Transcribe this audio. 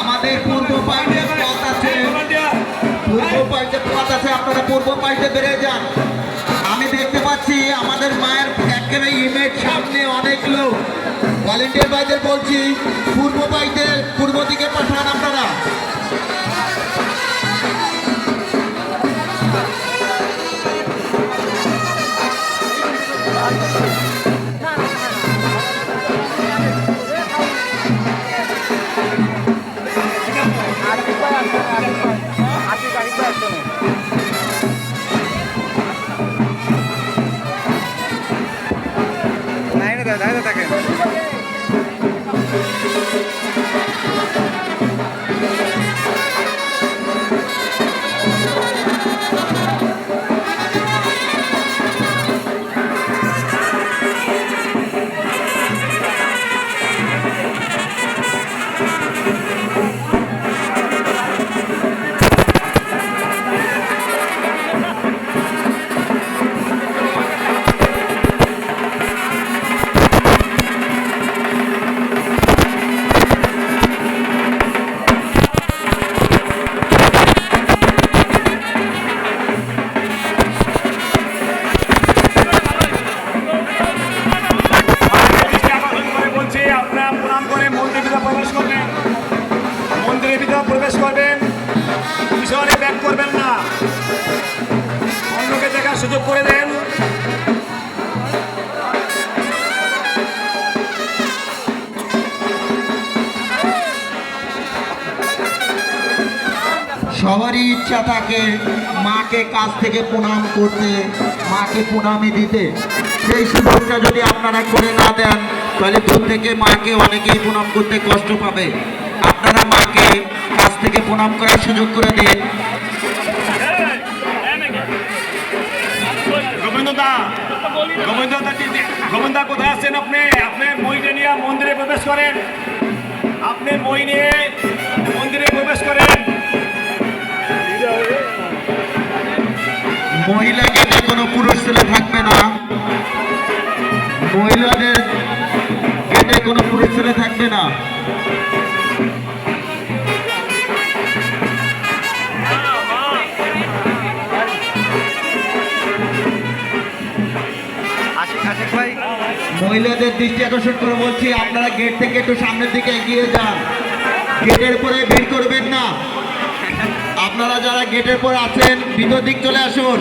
আমাদের পূর্ব পাইতে পথ আছে। পূর্ব পাইতে পথ আছে, আপনারা পূর্ব পাইতে বেড়ে যান। আমি দেখতে পাচ্ছি আমাদের মায়ের একেবারে ইমেজ সামনে অনেক লোক। ভলেন্টিয়ার ভাইদের বলছি, পূর্ব পাইতে পূর্ব দিকে পাঠান আপনারা। লাইনে দাদা দাঁড়িয়ে সবারই ইচ্ছা থাকে মাকে কাছ থেকে প্রণাম করতে, মাকে প্রণামে দিতে। সেই সুযোগটা যদি আপনারা করে না দেন, তাহলে দূর থেকে মাকে অনেকেই প্রণাম করতে কষ্ট পাবে। আপনারা মাকে কাছ থেকে প্রণাম করার সুযোগ করে দিন। কোথায় আছেন আপনি? নিয়ে মন্দিরে প্রবেশ করেন। আপনি মই নিয়ে মন্দিরে প্রবেশ করেন। মহিলা গেটে কোনো পুরুষ ছেলে থাকবে না। মহিলাদের গেটে কোনো পুরুষ ছেলে থাকবে না। মহিলাদের দৃষ্টি আকর্ষণ করে বলছি আপনারা গেট থেকে একটু সামনের দিকে এগিয়ে যান। গেটের পরে ভিড় করবেন না। আপনারা যারা গেটের পর আছেন ভিতর দিক চলে আসুন।